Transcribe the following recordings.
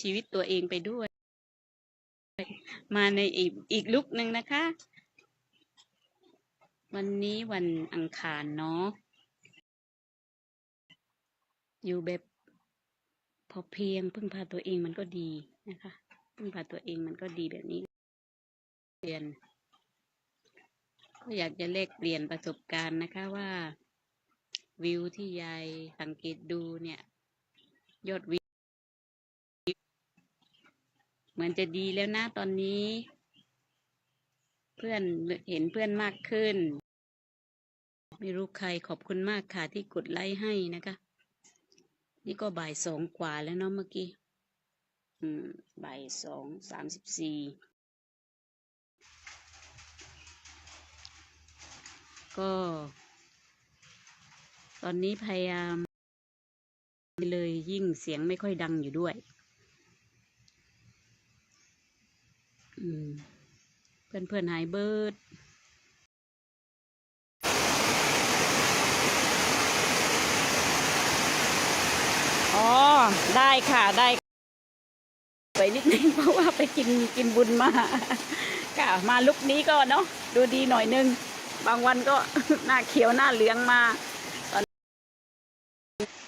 ชีวิตตัวเองไปด้วย มาในอีกอีกลุกหนึ่งนะคะ วันนี้วันอังคารเนาะอยู่แบบพอเพียงพึ่งพาตัวเองมันก็ดีนะคะ พึ่งพาตัวเองมันก็ดีแบบนี้เรียนก็อยากจะเลกเปลี่ยนประสบการณ์นะคะว่า วิวที่ยายสังเกตดูเนี่ย ยอดวิว เหมือนจะดีแล้วนะตอนนี้ เพื่อนเห็นเพื่อนมากขึ้น ไม่รู้ใครขอบคุณมากค่ะที่กดไลค์ให้นะคะ นี่ก็บ่ายสองกว่าแล้วเนาะเมื่อกี้อืมบ่ายสองสามสิบสี่ก็ ตอนนี้พยายามเลยยิ่งเสียงไม่ค่อยดังอยู่ด้วย อืม เพื่อนเพื่อนหายเบิดอ๋อ ได้ค่ะได้ไปนิดนึงเพราะว่าไปกินกินบุญมาค่ะมาลุกนี้ก็เนาะดูดีหน่อยนึง บางวันก็หน้าเขียวหน้าเหลืองมาตอน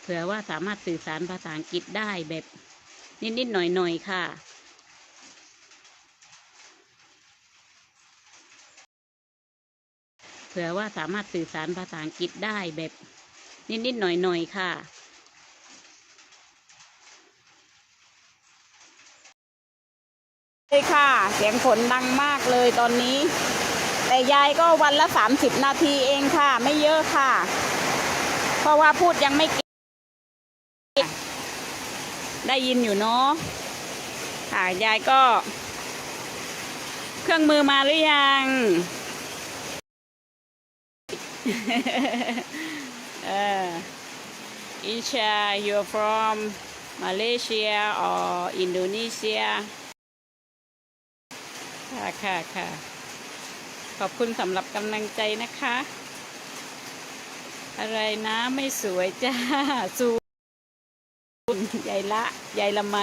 เผื่อว่าสามารถสื่อสารภาษาอังกฤษได้แบบนิดๆหน่อยๆค่ะ เผื่อว่าสามารถสื่อสารภาษาอังกฤษได้แบบนิดๆหน่อยๆค่ะเลยค่ะ เสียงฝนดังมากเลยตอนนี้ แต่ยายก็วันละสามสิบนาทีเองค่ะ ไม่เยอะค่ะ เพราะว่าพูดยังไม่เก่งได้ยินอยู่เนาะค่ะยายก็ เครื่องมือมาหรือยัง ออ Isha you're from Malaysia or Indonesia ค่ะค่ะค่ะขอบคุณสำหรับกำลังใจนะคะ อะไรนะไม่สวยจ้าสูใหญ่ละใหญ่ละไม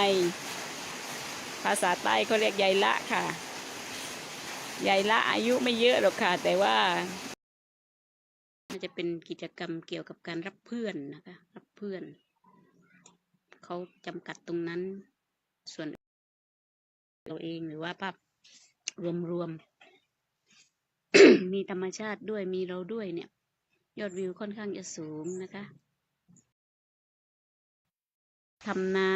ภาษาใต้เขาเรียกใหญ่ละค่ะใหญ่ละอายุไม่เยอะหรอกค่ะ แต่ว่า มันจะเป็นกิจกรรมเกี่ยวกับการรับเพื่อนนะคะ รับเพื่อน เขาจำกัดตรงนั้น ส่วนเราเองหรือว่าภาพรวมๆ มีธรรมชาติด้วยมีเราด้วยเนี่ย ยอดวิวค่อนข้างจะสูงนะคะทำนา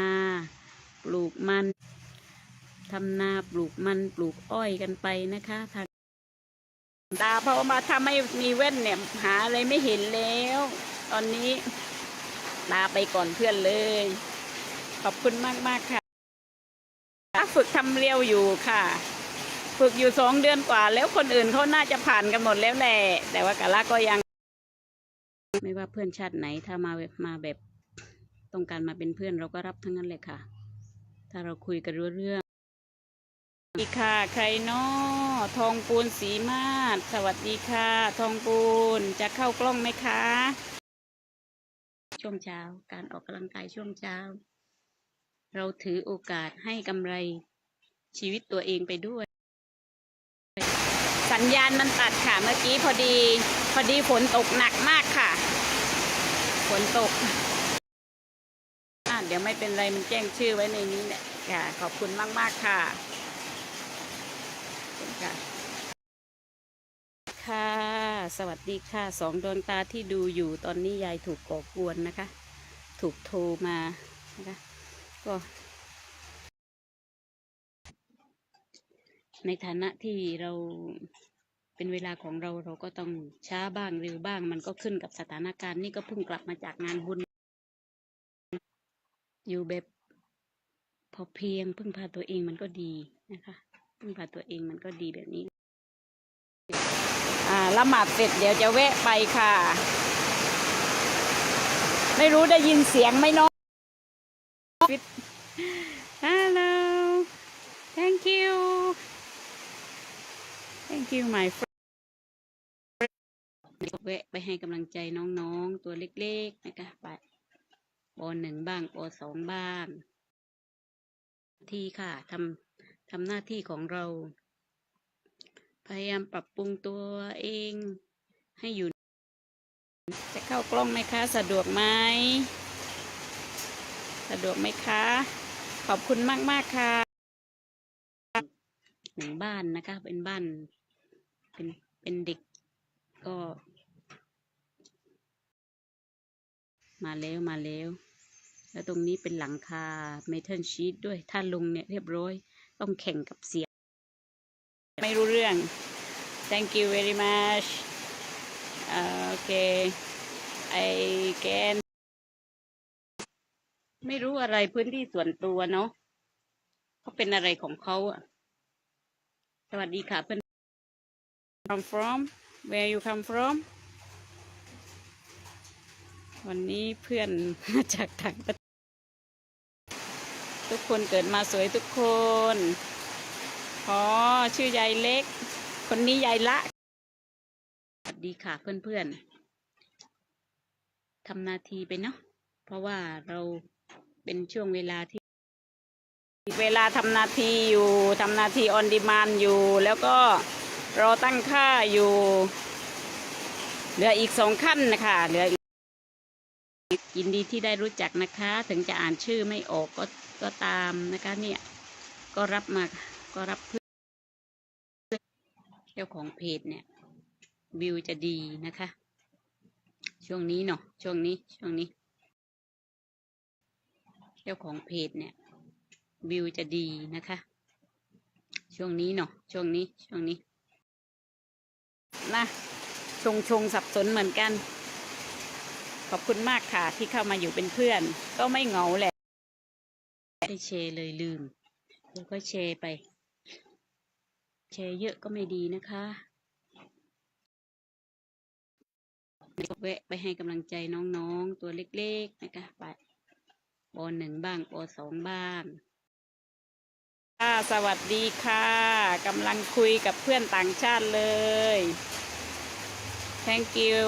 ปลูกมันทำนาปลูกมันปลูกอ้อยกันไปนะคะทาง ตาเพราะมาถ้าไม่มีแว่นเนี่ย หาอะไรไม่เห็นแล้ว ตอนนี้ลาไปก่อนเพื่อนเลย ขอบคุณมากๆค่ะฝึกทำเรียวอยู่ค่ะ ฝึกอยู่สองเดือนกว่า แล้วคนอื่นเขาน่าจะผ่านกันหมดแล้วแหละแต่ว่ากะละก็ยัง ไม่ว่าเพื่อนชาติไหนถ้ามาแบบมาแบบต้องการมาเป็นเพื่อนเราก็รับทั้งนั้นเลยค่ะ ถ้าเราคุยกันรู้เรื่องสวัสดีค่ะ ใครเนาะ ทองปูนสีมาศสวัสดีค่ะ ทองปูนจะเข้ากล้องไหมคะ ช่วงเช้าการออกกำลังกายช่วงเช้า เราถือโอกาสให้กำไรชีวิตตัวเองไปด้วย สัญญาณมันตัดค่ะเมื่อกี้พอดี พอดีฝนตกหนักมากค่ะ ฝนตกอะเดี๋ยวไม่เป็นไรมันแจ้งชื่อไว้ในนี้เนี่ยค่ะขอบคุณมากมากๆค่ะ คุณค่ะ ค่ะ สวัสดีค่ะสองดวงตาที่ดูอยู่ตอนนี้ยายถูกก่อกวนนะคะ ถูกโทรมานะคะ ก็ในฐานะที่เราเป็นเวลาของเราเราก็ต้องช้าบ้างเร็วบ้าง มันก็ขึ้นกับสถานการณ์นี่ก็เพิ่งกลับมาจากงานบุญ อยู่แบบพอเพียงพึ่งพาตัวเองมันก็ดีนะคะ พึ่งพาตัวเองมันก็ดีแบบนี้ อ่าละหมาดเสร็จเดี๋ยวจะแวะไปค่ะ ไม่รู้ได้ยินเสียงไหมเนาะ Hello thank you thank you my friend แวะไปให้กำลังใจน้องๆ ตัวเล็กๆ นะคะไปปหนึ่งบ้างปสองบ้าง ที่ค่ะทำ ทำหน้าที่ของเรา พยายามปรับปรุงตัวเองให้อยู่ จะเข้ากล้องไหมคะ สะดวกไหม สะดวกไหมคะ ขอบคุณมากมากค่ะหนึ่งบ้านนะคะ เป็นบ้าน เป็น เป็นเด็ก ก็ มาแล้ว มาแล้วแล้วตรงนี้เป็นหลังคาเมทัลชีตด้วย ถ้าลงเนี่ยเรียบร้อย ต้องแข่งกับเสียง ไม่รู้เรื่อง thank you very much อ่าโอเค I can ไม่รู้อะไรพื้นที่ส่วนตัวเนาะเขาเป็นอะไรของเขาอะสวัสดีค่ะเพื่อน come from where you come from วันนี้เพื่อนมาจากต่างประเทศ ทุกคนเกิดมาสวยทุกคน อ๋อ ชื่อยายเล็ก คนนี้ยายละ สวัสดีค่ะเพื่อนๆทำนาทีไปเนาะ เพราะว่าเราเป็นช่วงเวลาที่ เวลาทำนาทีอยู่ทำนาทีออนดีมานอยู่ แล้วก็รอตั้งค่าอยู่ เหลืออีกสองขั้นนะคะเหลืออีกยินดีที่ได้รู้จักนะคะ ถึงจะอ่านชื่อไม่ออกก็ ก็ตามนะคะเนี่ยก็รับมาก็รับเพื่อนเจ้าของเพจเนี่ยวิวจะดีนะคะ ช่วงนี้เนาะช่วงนี้ช่วงนี้ เจ้าของเพจเนี่ยวิวจะดีนะคะ ช่วงนี้เนาะช่วงนี้ช่วงนี้นะชงชงสับสนเหมือนกัน ขอบคุณมากค่ะที่เข้ามาอยู่เป็นเพื่อน ก็ไม่เหงาแหละ ได้แชร์เลยลืมเดี๋ยวก็แชร์ไป แชร์เยอะก็ไม่ดีนะคะแวะไปให้กำลังใจน้องๆตัวเล็กๆนะคะไปปหนึ่งบ้างปสองบ้างค่ะสวัสดีค่ะกำลังคุยกับเพื่อนต่างชาติเลย thank you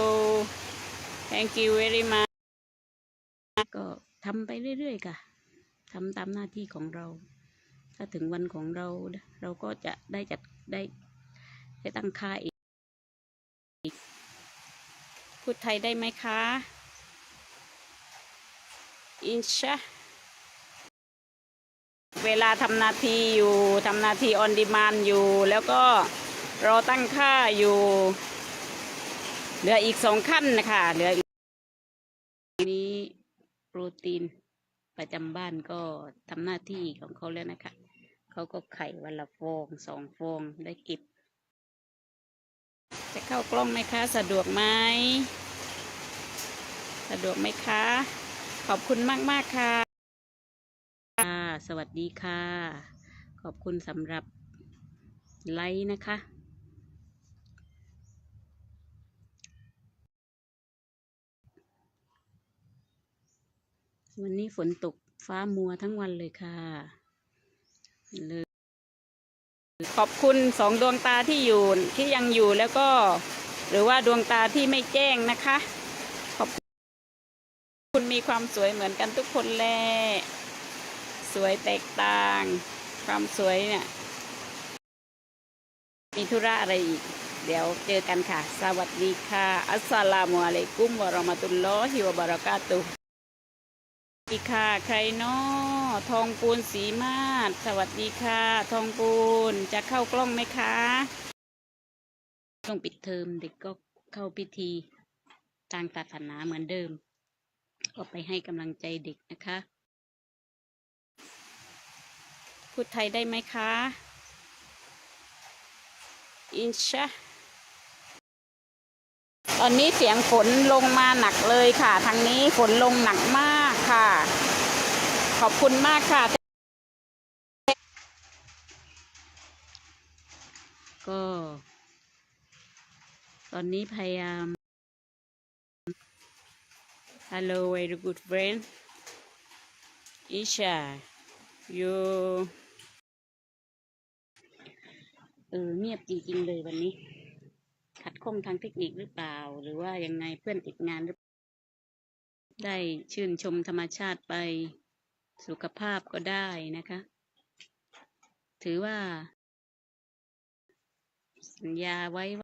thank you very much ก็ทำไปเรื่อยๆค่ะ ทำตามหน้าที่ของเรา ถ้าถึงวันของเราเราก็จะได้จัดได้ได้ตั้งค่าเองพูดไทยได้ไหมคะ อินชาเวลาทำนาทีอยู่ทำนาทีออนดีมานอยู่ แล้วก็รอตั้งค่าอยู่เหลืออีกสองขั้นนะคะเหลืออีกนี้โปรตีน ประจำบ้านก็ทำหน้าที่ของเขาแล้วนะคะ เขาก็ไข่วันละฟองสองฟองได้เก็บ จะเข้ากล้องไหมคะ สะดวกไหมสะดวกไหมคะ ขอบคุณมากมากค่ะค่ะสวัสดีค่ะ ขอบคุณสำหรับไลค์นะคะ วันนี้ฝนตกฟ้ามัวทั้งวันเลยค่ะเลยขอบคุณสองดวงตาที่อยู่ที่ยังอยู่แล้วก็ หรือว่าดวงตาที่ไม่แจ้งนะคะ ขอบคุณมีความสวยเหมือนกันทุกคนแหละสวยแตกต่าง ความสวยเนี่ยมีธุระอะไรอีก เดี๋ยวเจอกันค่ะ สวัสดีค่ะ อัสสลามุอะลัยกุมวะราะมะตุลลอฮิวะบะเราะกาตุ ดีค่ะ ใครนาะทองปูนสีมาศสวัสดีค่ะ ทองปูนจะเข้ากล้องไหมคะช่วงปิดเทอมเด็กก็เข้าพิธีทางศาสนาเหมือนเดิม ก็ไปให้กำลังใจเด็กนะคะ พูดไทยได้ไหมคะ อินชาตอนนี้เสียงฝนลงมาหนักเลยค่ะ ทางนี้ฝนลงหนักมาก ค่ะ ขอบคุณมากค่ะ ก็ ตอนนี้พยายาม Hello very good friend Isha you เออเงียบจริงๆเลยวันนี้ ขัดข้องทางเทคนิคหรือเปล่า หรือว่ายังไงเพื่อนติดงานหรือ ได้ชื่นชมธรรมชาติไปสุขภาพก็ได้นะคะ ถือว่า สัญญาไว้